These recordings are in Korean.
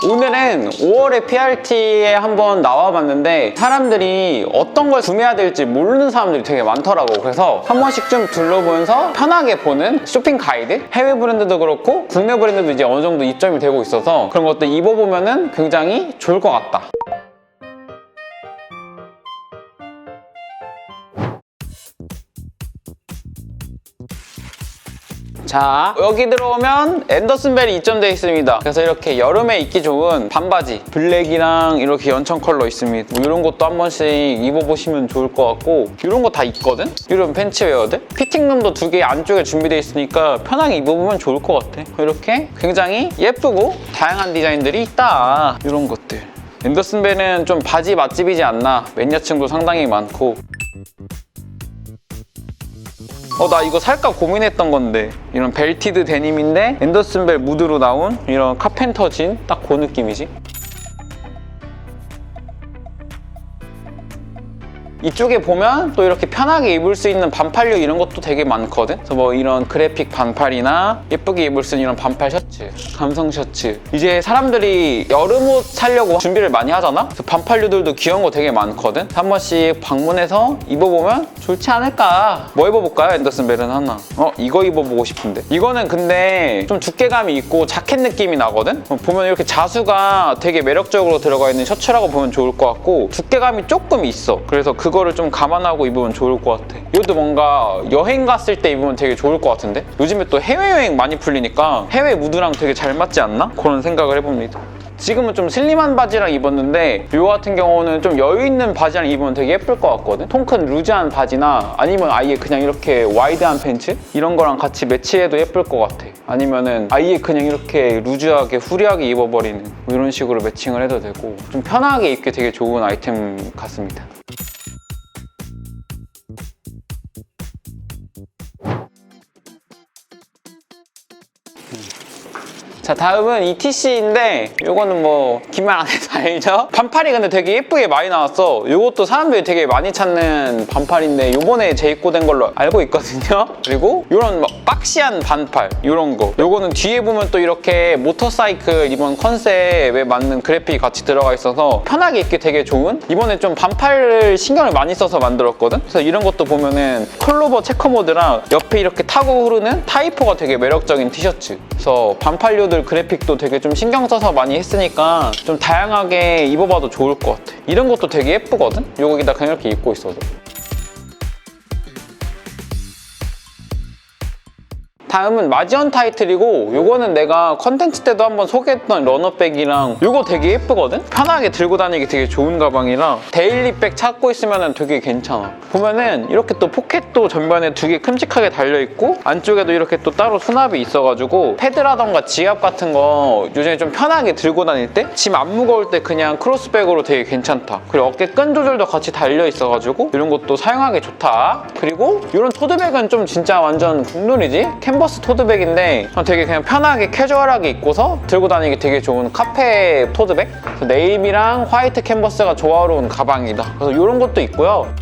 오늘은 5월의 PRT에 한번 나와봤는데 사람들이 어떤 걸 구매해야 될지 모르는 사람들이 되게 많더라고. 그래서 한 번씩 좀 둘러보면서 편하게 보는 쇼핑 가이드? 해외 브랜드도 그렇고 국내 브랜드도 이제 어느 정도 입점이 되고 있어서 그런 것들 입어보면 은 굉장히 좋을 것 같다 자 여기 들어오면 앤더슨벨이 입점되어 있습니다. 그래서 이렇게 여름에 입기 좋은 반바지 블랙이랑 이렇게 연청 컬러 있습니다. 뭐 이런 것도 한 번씩 입어보시면 좋을 것 같고 이런 거 다 있거든? 이런 팬츠웨어들? 피팅룸도 두 개 안쪽에 준비되어 있으니까 편하게 입어보면 좋을 것 같아. 이렇게 굉장히 예쁘고 다양한 디자인들이 있다. 이런 것들. 앤더슨벨은 좀 바지 맛집이지 않나? 매니아층도 상당히 많고 어 나 이거 살까 고민했던 건데. 이런 벨티드 데님인데 앤더슨벨 무드로 나온 이런 카펜터 진 딱 그 느낌이지 이쪽에 보면 또 이렇게 편하게 입을 수 있는 반팔류 이런 것도 되게 많거든? 그래서 뭐 이런 그래픽 반팔이나 예쁘게 입을 수 있는 이런 반팔 셔츠 감성 셔츠. 이제 사람들이 여름 옷 사려고 준비를 많이 하잖아? 그래서 반팔류들도 귀여운 거 되게 많거든? 한 번씩 방문해서 입어보면 좋지 않을까? 뭐 입어볼까요 앤더슨벨은 하나. 어 이거 입어보고 싶은데. 이거는 근데 좀 두께감이 있고 자켓 느낌이 나거든? 어, 보면 이렇게 자수가 되게 매력적으로 들어가 있는 셔츠라고 보면 좋을 것 같고 두께감이 조금 있어. 그래서 그 거를 좀 감안하고 입으면 좋을 것 같아. 이것도 뭔가 여행 갔을 때 입으면 되게 좋을 것 같은데? 요즘에 또 해외여행 많이 풀리니까 해외 무드랑 되게 잘 맞지 않나? 그런 생각을 해봅니다. 지금은 좀 슬림한 바지랑 입었는데 이거 같은 경우는 좀 여유 있는 바지랑 입으면 되게 예쁠 것 같거든? 통큰 루즈한 바지나 아니면 아예 그냥 이렇게 와이드한 팬츠? 이런 거랑 같이 매치해도 예쁠 것 같아. 아니면은 아예 그냥 이렇게 루즈하게 후리하게 입어버리는 뭐 이런 식으로 매칭을 해도 되고 좀 편하게 입기 되게 좋은 아이템 같습니다 you 자 다음은 ETC인데 이거는 뭐 기말 안 해도 알죠? 반팔이 근데 되게 예쁘게 많이 나왔어. 이것도 사람들이 되게 많이 찾는 반팔인데 요번에 재입고된 걸로 알고 있거든요. 그리고 이런 막 박시한 반팔 이런 거. 요거는 뒤에 보면 또 이렇게 모터사이클 이번 컨셉에 맞는 그래픽이 같이 들어가 있어서 편하게 입기 되게 좋은? 이번에 좀 반팔을 신경을 많이 써서 만들었거든? 그래서 이런 것도 보면은 컬로버 체커 모드랑 옆에 이렇게 타고 흐르는 타이포가 되게 매력적인 티셔츠. 그래서 반팔류들 그래픽도 되게 좀 신경 써서 많이 했으니까 좀 다양하게 입어봐도 좋을 것 같아. 이런 것도 되게 예쁘거든? 여기다 그냥 이렇게 입고 있어도 다음은 마지언 타이틀이고 요거는 내가 컨텐츠 때도 한번 소개했던 러너백이랑 요거 되게 예쁘거든? 편하게 들고 다니기 되게 좋은 가방이라 데일리백 찾고 있으면 되게 괜찮아 보면은 이렇게 또 포켓도 전면에 두 개 큼직하게 달려있고 안쪽에도 이렇게 또 따로 수납이 있어가지고 패드라던가 지압 같은 거 요즘에 좀 편하게 들고 다닐 때 짐 안 무거울 때 그냥 크로스백으로 되게 괜찮다 그리고 어깨 끈 조절도 같이 달려있어가지고 이런 것도 사용하기 좋다 그리고 이런 토드백은 좀 진짜 완전 국룰이지? 캔버스 토드백인데 되게 그냥 편하게 캐주얼하게 입고서 들고 다니기 되게 좋은 카페 토드백? 네이비랑 화이트 캔버스가 조화로운 가방이다. 그래서 이런 것도 있고요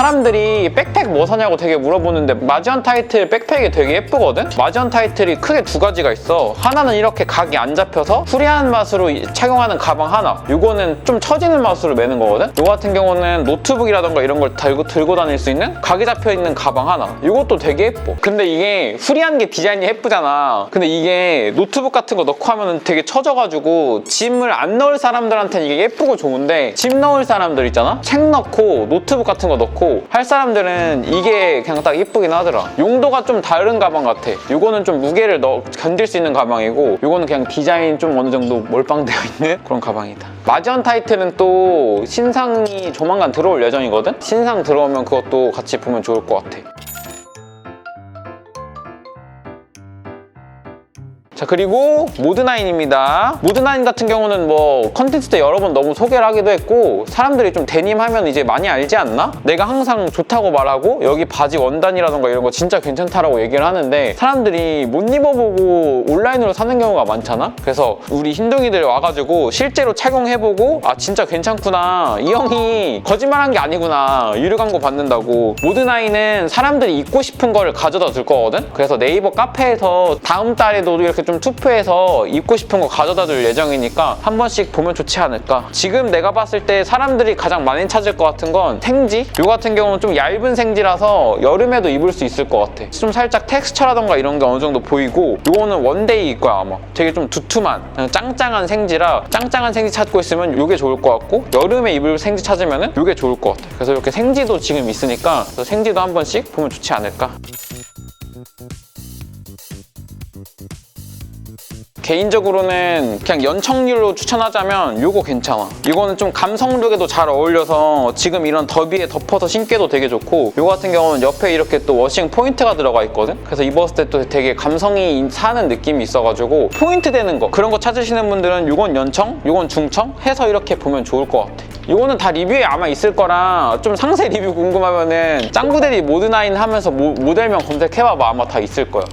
사람들이 백팩 뭐 사냐고 되게 물어보는데 마지언 타이틀 백팩이 되게 예쁘거든? 마지언 타이틀이 크게 두 가지가 있어 하나는 이렇게 각이 안 잡혀서 후리한 맛으로 이- 착용하는 가방 하나 이거는 좀 처지는 맛으로 매는 거거든? 이거 같은 경우는 노트북이라던가 이런 걸 들고, 들고 다닐 수 있는 각이 잡혀있는 가방 하나 이것도 되게 예뻐 근데 이게 후리한 게 디자인이 예쁘잖아 근데 이게 노트북 같은 거 넣고 하면 되게 처져가지고 짐을 안 넣을 사람들한테는 이게 예쁘고 좋은데 짐 넣을 사람들 있잖아? 책 넣고 노트북 같은 거 넣고 할 사람들은 이게 그냥 딱 예쁘긴 하더라. 용도가 좀 다른 가방 같아. 이거는 좀 무게를 넣, 견딜 수 있는 가방이고 이거는 그냥 디자인 좀 어느 정도 몰빵되어 있는 그런 가방이다. 마지언 타이틀은 또 신상이 조만간 들어올 예정이거든? 신상 들어오면 그것도 같이 보면 좋을 것 같아 자 그리고 모드나인입니다. 모드나인 같은 경우는 뭐 컨텐츠 때 여러 번 너무 소개를 하기도 했고 사람들이 좀 데님 하면 이제 많이 알지 않나? 내가 항상 좋다고 말하고 여기 바지 원단이라던가 이런 거 진짜 괜찮다라고 얘기를 하는데 사람들이 못 입어보고 온라인으로 사는 경우가 많잖아? 그래서 우리 흰둥이들 와가지고 실제로 착용해보고 아 진짜 괜찮구나 이 형이 거짓말한 게 아니구나 유료 광고 받는다고 모드나인은 사람들이 입고 싶은 거를 가져다 줄 거거든? 그래서 네이버 카페에서 다음 달에도 이렇게 좀 투표해서 입고 싶은 거 가져다 줄 예정이니까 한 번씩 보면 좋지 않을까? 지금 내가 봤을 때 사람들이 가장 많이 찾을 것 같은 건 생지? 요 같은 경우는 좀 얇은 생지라서 여름에도 입을 수 있을 것 같아. 좀 살짝 텍스처라던가 이런 게 어느 정도 보이고 요거는 원데이일 거야 아마. 되게 좀 두툼한 짱짱한 생지라 짱짱한 생지 찾고 있으면 요게 좋을 것 같고 여름에 입을 생지 찾으면 요게 좋을 것 같아. 그래서 이렇게 생지도 지금 있으니까 생지도 한 번씩 보면 좋지 않을까 개인적으로는 그냥 연청률로 추천하자면 요거 괜찮아. 이거는 좀 감성룩에도 잘 어울려서 지금 이런 더비에 덮어서 신기도 되게 좋고 요거 같은 경우는 옆에 이렇게 또 워싱 포인트가 들어가 있거든? 그래서 입었을 때 또 되게 감성이 사는 느낌이 있어가지고 포인트 되는 거 그런 거 찾으시는 분들은 요건 연청, 요건 중청 해서 이렇게 보면 좋을 것 같아. 이거는 다 리뷰에 아마 있을 거라 좀 상세 리뷰 궁금하면은 짱구대리 모드나인 하면서 모, 모델명 검색해봐봐 아마 다 있을 거야.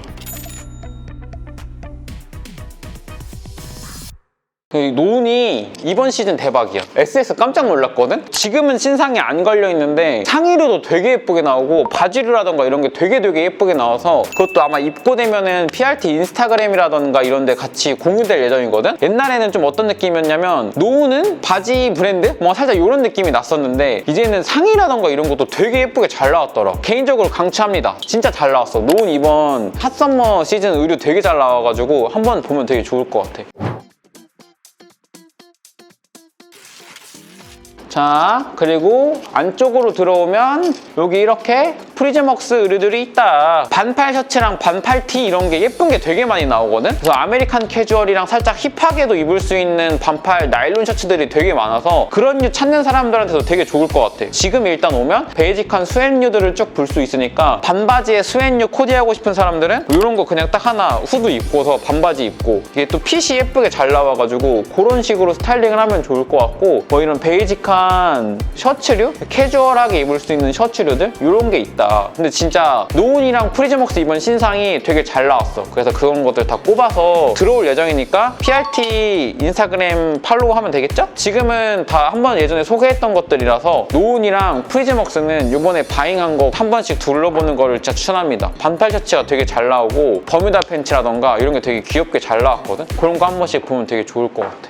그 노은이 이번 시즌 대박이야. SS 깜짝 놀랐거든? 지금은 신상이 안 걸려 있는데 상의류도 되게 예쁘게 나오고 바지류라던가 이런 게 되게 되게 예쁘게 나와서 그것도 아마 입고 되면은 PRT 인스타그램이라던가 이런 데 같이 공유될 예정이거든? 옛날에는 좀 어떤 느낌이었냐면 노은은 바지 브랜드? 뭔가 살짝 이런 느낌이 났었는데 이제는 상의라던가 이런 것도 되게 예쁘게 잘 나왔더라. 개인적으로 강추합니다. 진짜 잘 나왔어. 노은 이번 핫서머 시즌 의류 되게 잘 나와가지고 한번 보면 되게 좋을 것 같아. 자 그리고 안쪽으로 들어오면 여기 이렇게 프리즈먹스 의류들이 있다. 반팔 셔츠랑 반팔 티 이런 게 예쁜 게 되게 많이 나오거든? 그래서 아메리칸 캐주얼이랑 살짝 힙하게도 입을 수 있는 반팔 나일론 셔츠들이 되게 많아서 그런 류 찾는 사람들한테도 되게 좋을 것 같아. 지금 일단 오면 베이직한 스웨트류들을 쭉 볼 수 있으니까 반바지에 스웨트류 코디하고 싶은 사람들은 이런 거 그냥 딱 하나 후드 입고서 반바지 입고. 이게 또 핏이 예쁘게 잘 나와가지고 그런 식으로 스타일링을 하면 좋을 것 같고 뭐 이런 베이직한 셔츠류? 캐주얼하게 입을 수 있는 셔츠류들? 이런 게 있다. 근데 진짜 노은이랑 프리즈먹스 이번 신상이 되게 잘 나왔어. 그래서 그런 것들 다 꼽아서 들어올 예정이니까 PRT 인스타그램 팔로우 하면 되겠죠? 지금은 다 한번 예전에 소개했던 것들이라서 노은이랑 프리즈먹스는 이번에 바잉한 거 한 번씩 둘러보는 거를 진짜 추천합니다. 반팔 셔츠가 되게 잘 나오고 버뮤다 팬츠라던가 이런 게 되게 귀엽게 잘 나왔거든? 그런 거 한 번씩 보면 되게 좋을 것 같아.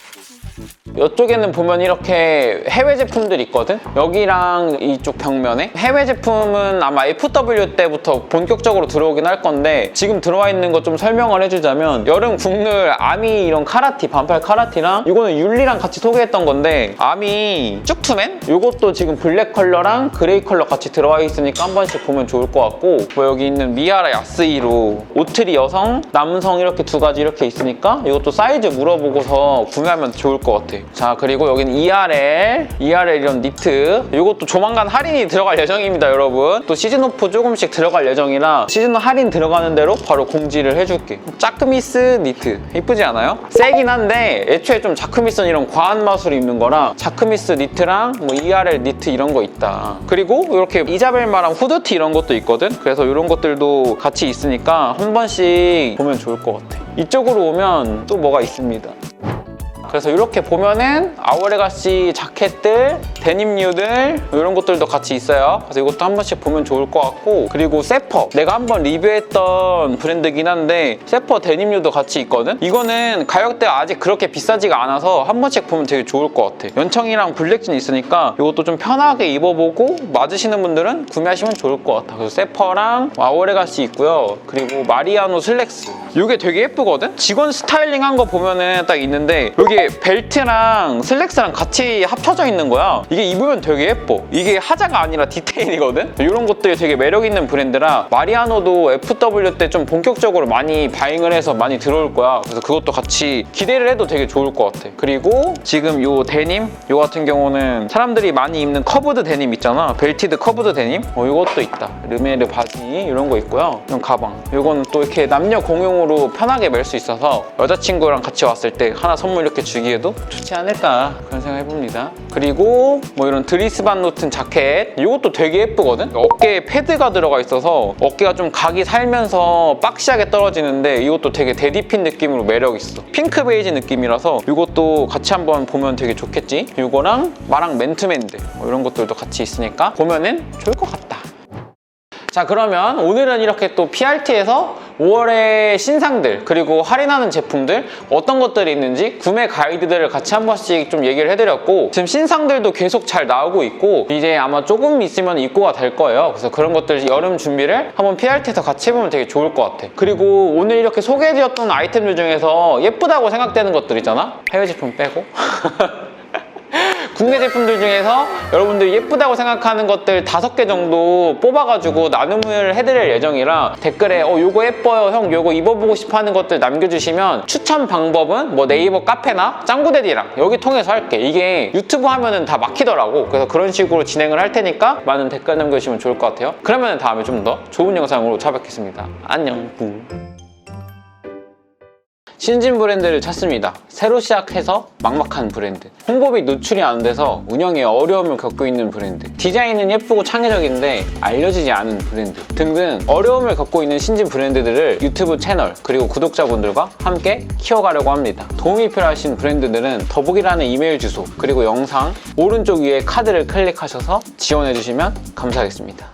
이쪽에는 보면 이렇게 해외 제품들이 있거든? 여기랑 이쪽 벽면에 해외 제품은 아마 FW 때부터 본격적으로 들어오긴 할 건데 지금 들어와 있는 거좀 설명을 해주자면 여름 국룰 아미 이런 카라티 반팔 카라티랑 이거는 율리랑 같이 소개했던 건데 아미 쭉투맨? 이것도 지금 블랙 컬러랑 그레이 컬러 같이 들어와 있으니까 한 번씩 보면 좋을 것 같고 뭐 여기 있는 미아라 야스이로 오트리 여성, 남성 이렇게 두 가지 이렇게 있으니까 이것도 사이즈 물어보고서 구매하면 좋을 것 같아 자 그리고 여기는 ERL ERL 이런 니트. 이것도 조만간 할인이 들어갈 예정입니다 여러분. 또 시즌 오프 조금씩 들어갈 예정이라 시즌 할인 들어가는 대로 바로 공지를 해줄게. 자크미스 니트. 이쁘지 않아요? 세긴 한데 애초에 좀 자크미스는 이런 과한 맛으로 입는 거라 자크미스 니트랑 뭐 ERL 니트 이런 거 있다. 그리고 이렇게 이자벨마랑 후드티 이런 것도 있거든? 그래서 이런 것들도 같이 있으니까 한 번씩 보면 좋을 것 같아. 이쪽으로 오면 또 뭐가 있습니다 그래서 이렇게 보면은 아우레가시 자켓들, 데님류들 이런 것들도 같이 있어요. 그래서 이것도 한 번씩 보면 좋을 것 같고 그리고 세퍼 내가 한번 리뷰했던 브랜드긴 한데 세퍼 데님류도 같이 있거든. 이거는 가격대가 아직 그렇게 비싸지가 않아서 한 번씩 보면 되게 좋을 것 같아. 연청이랑 블랙진 있으니까 이것도 좀 편하게 입어보고 맞으시는 분들은 구매하시면 좋을 것 같아. 그래서 세퍼랑 아우레가시 있고요. 그리고 마리아노 슬랙스 이게 되게 예쁘거든. 직원 스타일링 한 거 보면은 딱 있는데 여기 벨트랑 슬랙스랑 같이 합쳐져 있는 거야. 이게 입으면 되게 예뻐. 이게 하자가 아니라 디테일이거든? 이런 것들이 되게 매력 있는 브랜드라 마리아노도 FW 때 좀 본격적으로 많이 바잉을 해서 많이 들어올 거야. 그래서 그것도 같이 기대를 해도 되게 좋을 것 같아. 그리고 지금 요 데님, 요 같은 경우는 사람들이 많이 입는 커브드 데님 있잖아. 벨티드 커브드 데님? 어, 이것도 있다. 르메르 바지 이런 거 있고요. 이런 가방. 요거는 또 이렇게 남녀 공용으로 편하게 멜 수 있어서 여자친구랑 같이 왔을 때 하나 선물 이렇게 주기에도 좋지 않을까 그런 생각 해봅니다. 그리고 뭐 이런 드리스반 노튼 자켓 이것도 되게 예쁘거든? 어깨에 패드가 들어가 있어서 어깨가 좀 각이 살면서 박시하게 떨어지는데 이것도 되게 데디핀 느낌으로 매력 있어. 핑크 베이지 느낌이라서 이것도 같이 한번 보면 되게 좋겠지? 이거랑 마랑 맨투맨들 뭐 이런 것들도 같이 있으니까 보면은 좋을 것 같다. 자 그러면 오늘은 이렇게 또 PRT에서 5월의 신상들 그리고 할인하는 제품들 어떤 것들이 있는지 구매 가이드들을 같이 한 번씩 좀 얘기를 해드렸고 지금 신상들도 계속 잘 나오고 있고 이제 아마 조금 있으면 입고가 될 거예요. 그래서 그런 것들 여름 준비를 한번 PRT에서 같이 해보면 되게 좋을 것 같아. 그리고 오늘 이렇게 소개해드렸던 아이템들 중에서 예쁘다고 생각되는 것들 있잖아? 해외 제품 빼고 국내 제품들 중에서 여러분들 예쁘다고 생각하는 것들 다섯 개 정도 뽑아가지고 나눔을 해드릴 예정이라 댓글에 어 요거 예뻐요 형 요거 입어보고 싶어 하는 것들 남겨주시면 추천 방법은 뭐 네이버 카페나 짱구데디랑 여기 통해서 할게. 이게 유튜브 하면은 다 막히더라고. 그래서 그런 식으로 진행을 할 테니까 많은 댓글 남겨주시면 좋을 것 같아요. 그러면 다음에 좀 더 좋은 영상으로 찾아뵙겠습니다. 안녕. 뿡. 신진 브랜드를 찾습니다. 새로 시작해서 막막한 브랜드. 홍보비 노출이 안 돼서 운영에 어려움을 겪고 있는 브랜드. 디자인은 예쁘고 창의적인데 알려지지 않은 브랜드 등등 어려움을 겪고 있는 신진 브랜드들을 유튜브 채널 그리고 구독자분들과 함께 키워가려고 합니다. 도움이 필요하신 브랜드들은 더보기란의 이메일 주소 그리고 영상 오른쪽 위에 카드를 클릭하셔서 지원해주시면 감사하겠습니다.